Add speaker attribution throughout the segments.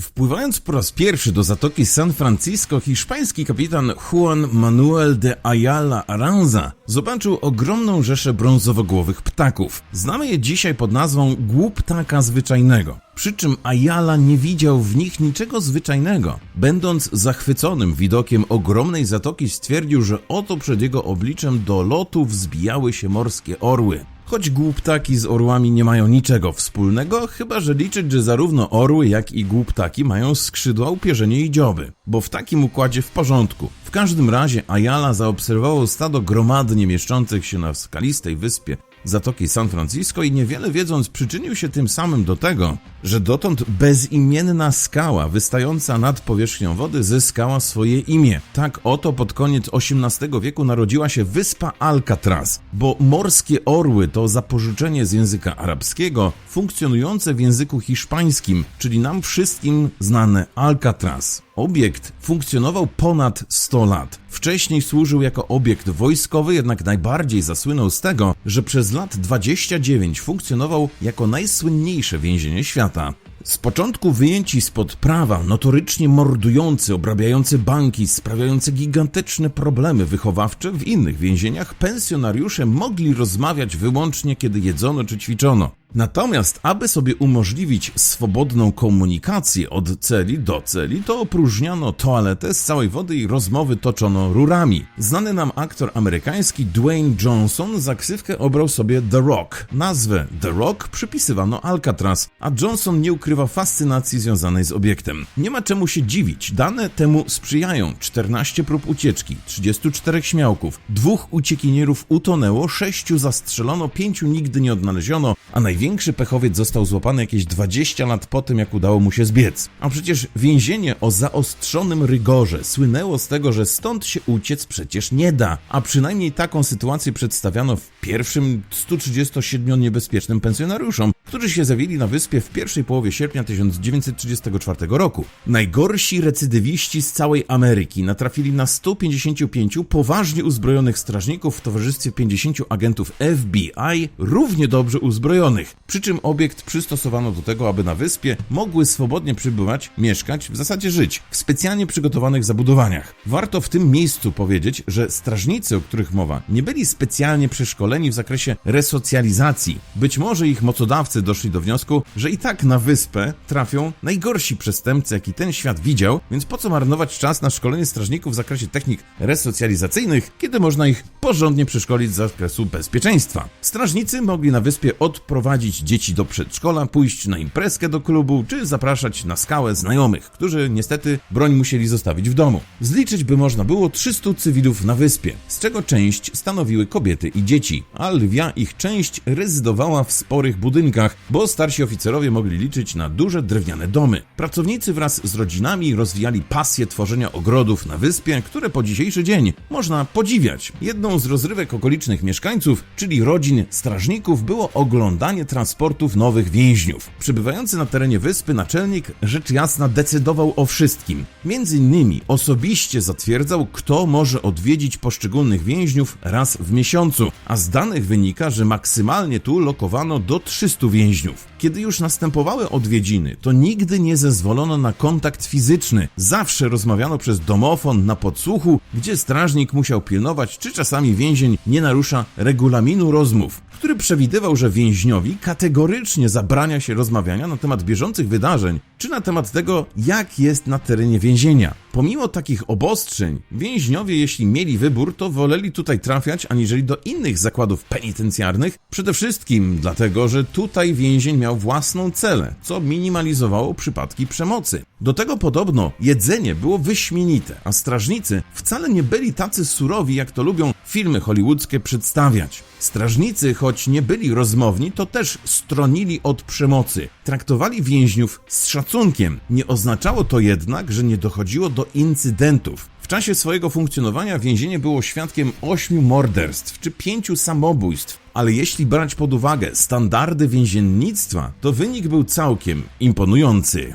Speaker 1: Wpływając po raz pierwszy do zatoki San Francisco, hiszpański kapitan Juan Manuel de Ayala Aranza zobaczył ogromną rzeszę brązowogłowych ptaków. Znamy je dzisiaj pod nazwą głuptaka zwyczajnego. Przy czym Ayala nie widział w nich niczego zwyczajnego. Będąc zachwyconym widokiem ogromnej zatoki, stwierdził, że oto przed jego obliczem do lotu wzbijały się morskie orły. Choć głuptaki z orłami nie mają niczego wspólnego, chyba że liczyć, że zarówno orły, jak i głuptaki mają skrzydła, upierzenie i dzioby. Bo w takim układzie w porządku. W każdym razie Ayala zaobserwował stado gromadnie mieszczących się na skalistej wyspie Zatoki San Francisco i niewiele wiedząc przyczynił się tym samym do tego, że dotąd bezimienna skała wystająca nad powierzchnią wody zyskała swoje imię. Tak oto pod koniec XVIII wieku narodziła się wyspa Alcatraz, bo morskie orły to zapożyczenie z języka arabskiego funkcjonujące w języku hiszpańskim, czyli nam wszystkim znane Alcatraz. Obiekt funkcjonował ponad 100 lat. Wcześniej służył jako obiekt wojskowy, jednak najbardziej zasłynął z tego, że przez lat 29 funkcjonował jako najsłynniejsze więzienie świata. Z początku wyjęci spod prawa, notorycznie mordujący, obrabiający banki, sprawiający gigantyczne problemy wychowawcze w innych więzieniach, pensjonariusze mogli rozmawiać wyłącznie kiedy jedzono czy ćwiczono. Natomiast, aby sobie umożliwić swobodną komunikację od celi do celi, to opróżniano toaletę z całej wody i rozmowy toczono rurami. Znany nam aktor amerykański Dwayne Johnson za ksywkę obrał sobie The Rock. Nazwę The Rock przypisywano Alcatraz, a Johnson nie ukrywa fascynacji związanej z obiektem. Nie ma czemu się dziwić, dane temu sprzyjają. 14 prób ucieczki, 34 śmiałków, dwóch uciekinierów utonęło, sześciu zastrzelono, pięciu nigdy nie odnaleziono, a naj Największy pechowiec został złapany jakieś 20 lat po tym, jak udało mu się zbiec. A przecież więzienie o zaostrzonym rygorze słynęło z tego, że stąd się uciec przecież nie da. A przynajmniej taką sytuację przedstawiano w pierwszym 137 niebezpiecznym pensjonariuszom, którzy się zawili na wyspie w pierwszej połowie sierpnia 1934 roku. Najgorsi recydywiści z całej Ameryki natrafili na 155 poważnie uzbrojonych strażników w towarzystwie 50 agentów FBI, równie dobrze uzbrojonych. Przy czym obiekt przystosowano do tego, aby na wyspie mogły swobodnie przybywać, mieszkać, w zasadzie żyć, w specjalnie przygotowanych zabudowaniach. Warto w tym miejscu powiedzieć, że strażnicy, o których mowa, nie byli specjalnie przeszkoleni w zakresie resocjalizacji. Być może ich mocodawcy doszli do wniosku, że i tak na wyspę trafią najgorsi przestępcy, jaki ten świat widział, więc po co marnować czas na szkolenie strażników w zakresie technik resocjalizacyjnych, kiedy można ich porządnie przeszkolić z zakresu bezpieczeństwa. Strażnicy mogli na wyspie odprowadzić prowadzić dzieci do przedszkola, pójść na imprezkę do klubu, czy zapraszać na skałę znajomych, którzy niestety broń musieli zostawić w domu. Zliczyć by można było 300 cywilów na wyspie, z czego część stanowiły kobiety i dzieci, a lwia ich część rezydowała w sporych budynkach, bo starsi oficerowie mogli liczyć na duże drewniane domy. Pracownicy wraz z rodzinami rozwijali pasję tworzenia ogrodów na wyspie, które po dzisiejszy dzień można podziwiać. Jedną z rozrywek okolicznych mieszkańców, czyli rodzin strażników, było oglądanie transportów nowych więźniów. Przybywający na terenie wyspy naczelnik rzecz jasna decydował o wszystkim. Między innymi osobiście zatwierdzał, kto może odwiedzić poszczególnych więźniów raz w miesiącu, a z danych wynika, że maksymalnie tu lokowano do 300 więźniów więźniów. Kiedy już następowały odwiedziny, to nigdy nie zezwolono na kontakt fizyczny. Zawsze rozmawiano przez domofon na podsłuchu, gdzie strażnik musiał pilnować, czy czasami więzień nie narusza regulaminu rozmów, który przewidywał, że więźniowi kategorycznie zabrania się rozmawiania na temat bieżących wydarzeń, czy na temat tego, jak jest na terenie więzienia. Pomimo takich obostrzeń, więźniowie, jeśli mieli wybór, to woleli tutaj trafiać, aniżeli do innych zakładów penitencjarnych, przede wszystkim dlatego, że tutaj więzień miał własną celę, co minimalizowało przypadki przemocy. Do tego podobno jedzenie było wyśmienite, a strażnicy wcale nie byli tacy surowi, jak to lubią filmy hollywoodzkie przedstawiać. Strażnicy, choć nie byli rozmowni, to też stronili od przemocy. Traktowali więźniów z szacunkiem. Nie oznaczało to jednak, że nie dochodziło do incydentów. Czasie swojego funkcjonowania więzienie było świadkiem ośmiu morderstw czy pięciu samobójstw, ale jeśli brać pod uwagę standardy więziennictwa, to wynik był całkiem imponujący.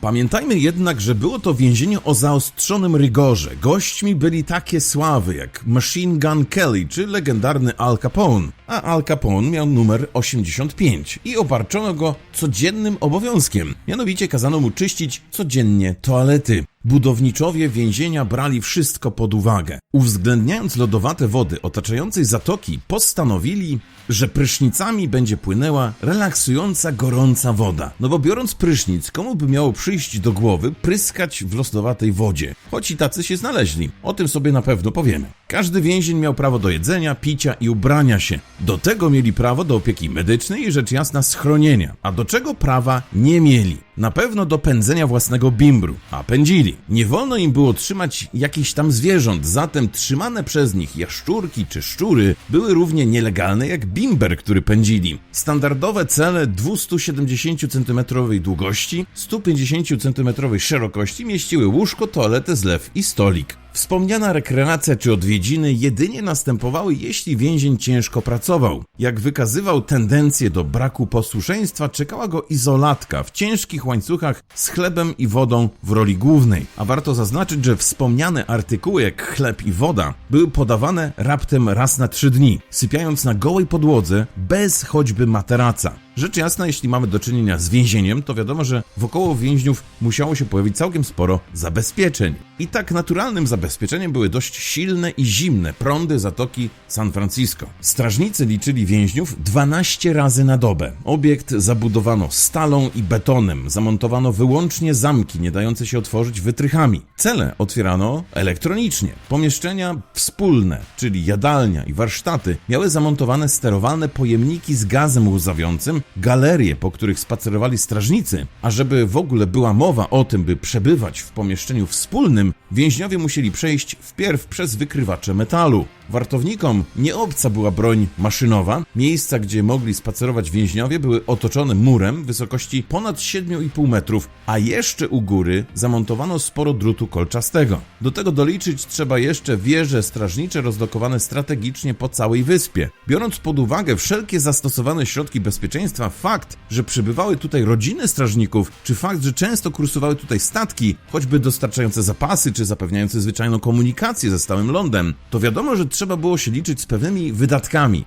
Speaker 1: Pamiętajmy jednak, że było to więzienie o zaostrzonym rygorze. Gośćmi byli takie sławy jak Machine Gun Kelly czy legendarny Al Capone. A Al Capone miał numer 85 i obarczono go codziennym obowiązkiem. Mianowicie kazano mu czyścić codziennie toalety. Budowniczowie więzienia brali wszystko pod uwagę. Uwzględniając lodowate wody otaczającej zatoki, postanowili, że prysznicami będzie płynęła relaksująca, gorąca woda. No bo biorąc prysznic, komu by miało przyjść do głowy pryskać w lodowatej wodzie? Choć i tacy się znaleźli. O tym sobie na pewno powiemy. Każdy więzień miał prawo do jedzenia, picia i ubrania się. Do tego mieli prawo do opieki medycznej i rzecz jasna schronienia. A do czego prawa nie mieli? Na pewno do pędzenia własnego bimbru, a pędzili. Nie wolno im było trzymać jakichś tam zwierząt, zatem trzymane przez nich jaszczurki czy szczury były równie nielegalne jak bimber, który pędzili. Standardowe cele 270 cm długości, 150 cm szerokości mieściły łóżko, toaletę, zlew i stolik. Wspomniana rekreacja czy odwiedziny jedynie następowały, jeśli więzień ciężko pracował. Jak wykazywał tendencję do braku posłuszeństwa, czekała go izolatka w ciężkich łańcuchach z chlebem i wodą w roli głównej. A warto zaznaczyć, że wspomniane artykuły jak chleb i woda były podawane raptem raz na trzy dni, sypiając na gołej podłodze bez choćby materaca. Rzecz jasna, jeśli mamy do czynienia z więzieniem, to wiadomo, że wokoło więźniów musiało się pojawić całkiem sporo zabezpieczeń. I tak naturalnym zabezpieczeniem były dość silne i zimne prądy zatoki San Francisco. Strażnicy liczyli więźniów 12 razy na dobę. Obiekt zabudowano stalą i betonem, zamontowano wyłącznie zamki nie dające się otworzyć wytrychami. Cele otwierano elektronicznie. Pomieszczenia wspólne, czyli jadalnia i warsztaty, miały zamontowane sterowalne pojemniki z gazem łzawiącym, galerie, po których spacerowali strażnicy, a żeby w ogóle była mowa o tym, by przebywać w pomieszczeniu wspólnym, więźniowie musieli przejść wpierw przez wykrywacze metalu. Wartownikom nie obca była broń maszynowa. Miejsca, gdzie mogli spacerować więźniowie, były otoczone murem wysokości ponad 7,5 metrów, a jeszcze u góry zamontowano sporo drutu kolczastego. Do tego doliczyć trzeba jeszcze wieże strażnicze rozlokowane strategicznie po całej wyspie. Biorąc pod uwagę wszelkie zastosowane środki bezpieczeństwa, fakt, że przybywały tutaj rodziny strażników, czy fakt, że często kursowały tutaj statki, choćby dostarczające zapasy, czy zapewniające zwyczajną komunikację ze stałym lądem, to wiadomo, że trzeba było się liczyć z pewnymi wydatkami.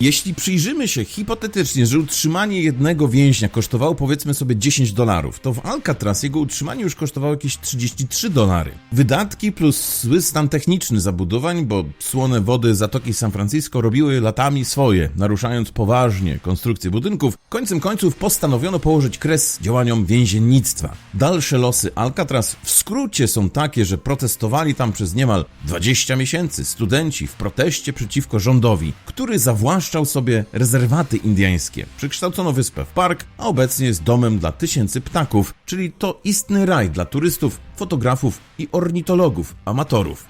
Speaker 1: Jeśli przyjrzymy się hipotetycznie, że utrzymanie jednego więźnia kosztowało powiedzmy sobie 10 dolarów, to w Alcatraz jego utrzymanie już kosztowało jakieś 33 dolary. Wydatki plus zły stan techniczny zabudowań, bo słone wody Zatoki San Francisco robiły latami swoje, naruszając poważnie konstrukcję budynków, końcem końców postanowiono położyć kres działaniom więziennictwa. Dalsze losy Alcatraz w skrócie są takie, że protestowali tam przez niemal 20 miesięcy studenci w proteście przeciwko rządowi, który zawłaszczał sobie rezerwaty indyjskie. Przekształcono wyspę w park, a obecnie jest domem dla tysięcy ptaków, czyli to istny raj dla turystów, fotografów i ornitologów, amatorów.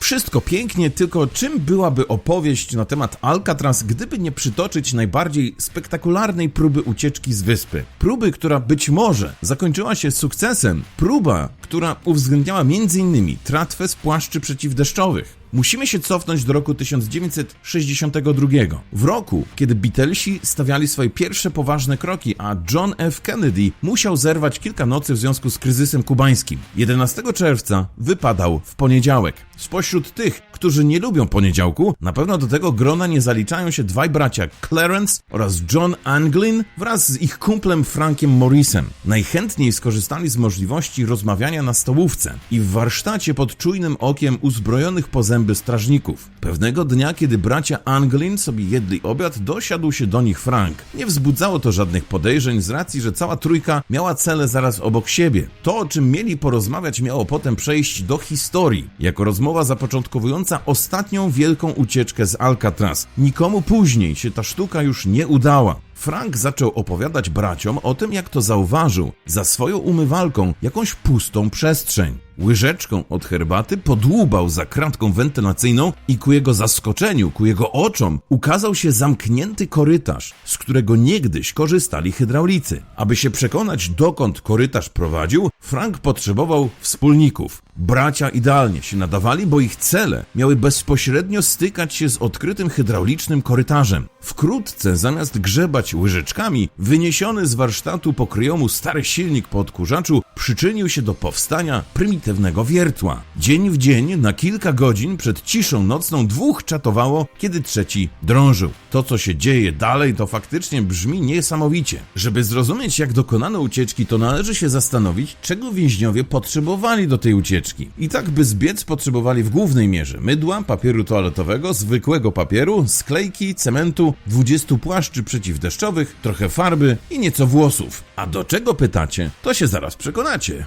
Speaker 1: Wszystko pięknie, tylko czym byłaby opowieść na temat Alcatraz, gdyby nie przytoczyć najbardziej spektakularnej próby ucieczki z wyspy? Próby, która być może zakończyła się sukcesem. Próba, która uwzględniała m.in. tratwę z płaszczy przeciwdeszczowych. Musimy się cofnąć do roku 1962. W roku, kiedy Beatlesi stawiali swoje pierwsze poważne kroki, a John F. Kennedy musiał zerwać kilka nocy w związku z kryzysem kubańskim. 11 czerwca wypadał w poniedziałek. Spośród tych, którzy nie lubią poniedziałku, na pewno do tego grona nie zaliczają się dwaj bracia Clarence oraz John Anglin wraz z ich kumplem Frankiem Morrisem. Najchętniej skorzystali z możliwości rozmawiania na stołówce i w warsztacie pod czujnym okiem uzbrojonych po zęby strażników. Pewnego dnia, kiedy bracia Anglin sobie jedli obiad, dosiadł się do nich Frank. Nie wzbudzało to żadnych podejrzeń z racji, że cała trójka miała cele zaraz obok siebie. To, o czym mieli porozmawiać, miało potem przejść do historii, jako rozmowa zapoczątkowująca ostatnią wielką ucieczkę z Alcatraz. Nikomu później się ta sztuka już nie udała. Frank zaczął opowiadać braciom o tym, jak to zauważył za swoją umywalką jakąś pustą przestrzeń. Łyżeczką od herbaty podłubał za kratką wentylacyjną i ku jego zaskoczeniu, ku jego oczom ukazał się zamknięty korytarz, z którego niegdyś korzystali hydraulicy. Aby się przekonać, dokąd korytarz prowadził, Frank potrzebował wspólników. Bracia idealnie się nadawali, bo ich cele miały bezpośrednio stykać się z odkrytym hydraulicznym korytarzem. Wkrótce, zamiast grzebać łyżeczkami, wyniesiony z warsztatu pokryjomu stary silnik po odkurzaczu przyczynił się do powstania prymitywnego wiertła. Dzień w dzień, na kilka godzin przed ciszą nocną dwóch czatowało, kiedy trzeci drążył. To, co się dzieje dalej, to faktycznie brzmi niesamowicie. Żeby zrozumieć, jak dokonano ucieczki, to należy się zastanowić, czego więźniowie potrzebowali do tej ucieczki. I tak, by zbiec, potrzebowali w głównej mierze mydła, papieru toaletowego, zwykłego papieru, sklejki, cementu, 20 płaszczy przeciwdeszczowych, trochę farby i nieco włosów. A do czego pytacie, to się zaraz przekonacie.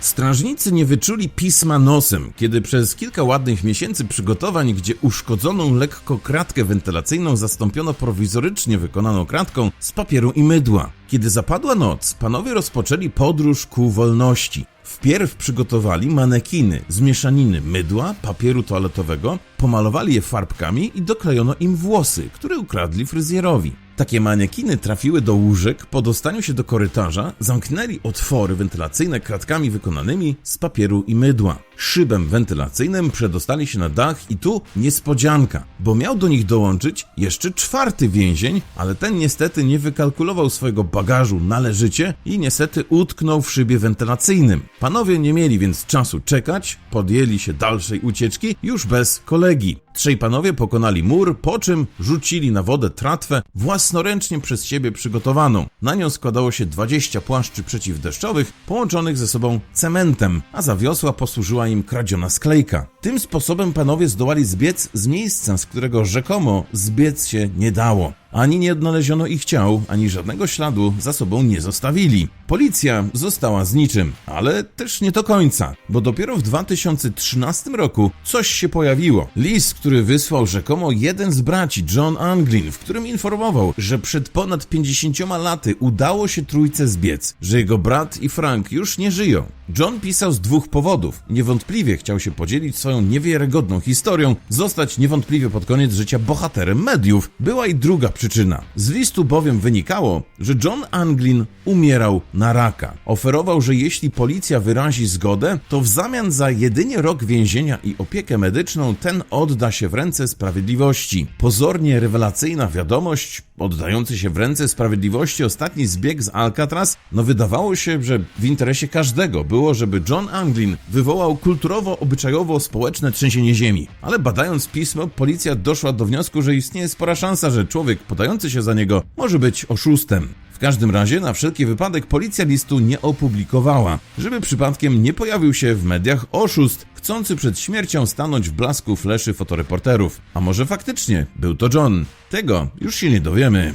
Speaker 1: Strażnicy nie wyczuli pisma nosem, kiedy przez kilka ładnych miesięcy przygotowań, gdzie uszkodzoną lekko kratkę wentylacyjną zastąpiono prowizorycznie wykonaną kratką z papieru i mydła. Kiedy zapadła noc, panowie rozpoczęli podróż ku wolności. Wpierw przygotowali manekiny z mieszaniny mydła, papieru toaletowego, pomalowali je farbkami i doklejono im włosy, które ukradli fryzjerowi. Takie manekiny trafiły do łóżek, po dostaniu się do korytarza zamknęli otwory wentylacyjne kratkami wykonanymi z papieru i mydła. Szybem wentylacyjnym przedostali się na dach i tu niespodzianka, bo miał do nich dołączyć jeszcze czwarty więzień, ale ten niestety nie wykalkulował swojego bagażu należycie i niestety utknął w szybie wentylacyjnym. Panowie nie mieli więc czasu czekać, podjęli się dalszej ucieczki już bez kolegi. Trzej panowie pokonali mur, po czym rzucili na wodę tratwę własnoręcznie przez siebie przygotowaną. Na nią składało się 20 płaszczy przeciwdeszczowych połączonych ze sobą cementem, a za wiosła posłużyła im kradziona sklejka. Tym sposobem panowie zdołali zbiec z miejsca, z którego rzekomo zbiec się nie dało. Ani nie odnaleziono ich ciał, ani żadnego śladu za sobą nie zostawili. Policja została z niczym, ale też nie do końca, bo dopiero w 2013 roku coś się pojawiło. List, który wysłał rzekomo jeden z braci, John Anglin, w którym informował, że przed ponad 50 laty udało się trójce zbiec, że jego brat i Frank już nie żyją. John pisał z dwóch powodów. Niewątpliwie chciał się podzielić swoją niewiarygodną historią, zostać niewątpliwie pod koniec życia bohaterem mediów. Była i druga przyczyna. Z listu bowiem wynikało, że John Anglin umierał na raka. Oferował, że jeśli policja wyrazi zgodę, to w zamian za jedynie rok więzienia i opiekę medyczną ten odda się w ręce sprawiedliwości. Pozornie rewelacyjna wiadomość, oddający się w ręce sprawiedliwości ostatni zbieg z Alcatraz, no wydawało się, że w interesie każdego było, żeby John Anglin wywołał kulturowo-obyczajowo-społeczne trzęsienie ziemi. Ale badając pismo, policja doszła do wniosku, że istnieje spora szansa, że człowiek podający się za niego może być oszustem. W każdym razie, na wszelki wypadek, policja listu nie opublikowała, żeby przypadkiem nie pojawił się w mediach oszust, chcący przed śmiercią stanąć w blasku fleszy fotoreporterów. A może faktycznie był to John? Tego już się nie dowiemy.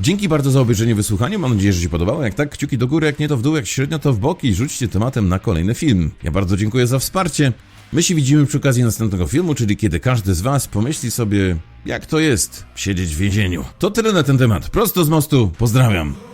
Speaker 1: Dzięki bardzo za obejrzenie wysłuchanie, mam nadzieję, że się podobało. Jak tak, kciuki do góry, jak nie to w dół, jak średnio to w boki i rzućcie tematem na kolejny film. Ja bardzo dziękuję za wsparcie. My się widzimy przy okazji następnego filmu, czyli kiedy każdy z Was pomyśli sobie, jak to jest siedzieć w więzieniu. To tyle na ten temat. Prosto z mostu, pozdrawiam.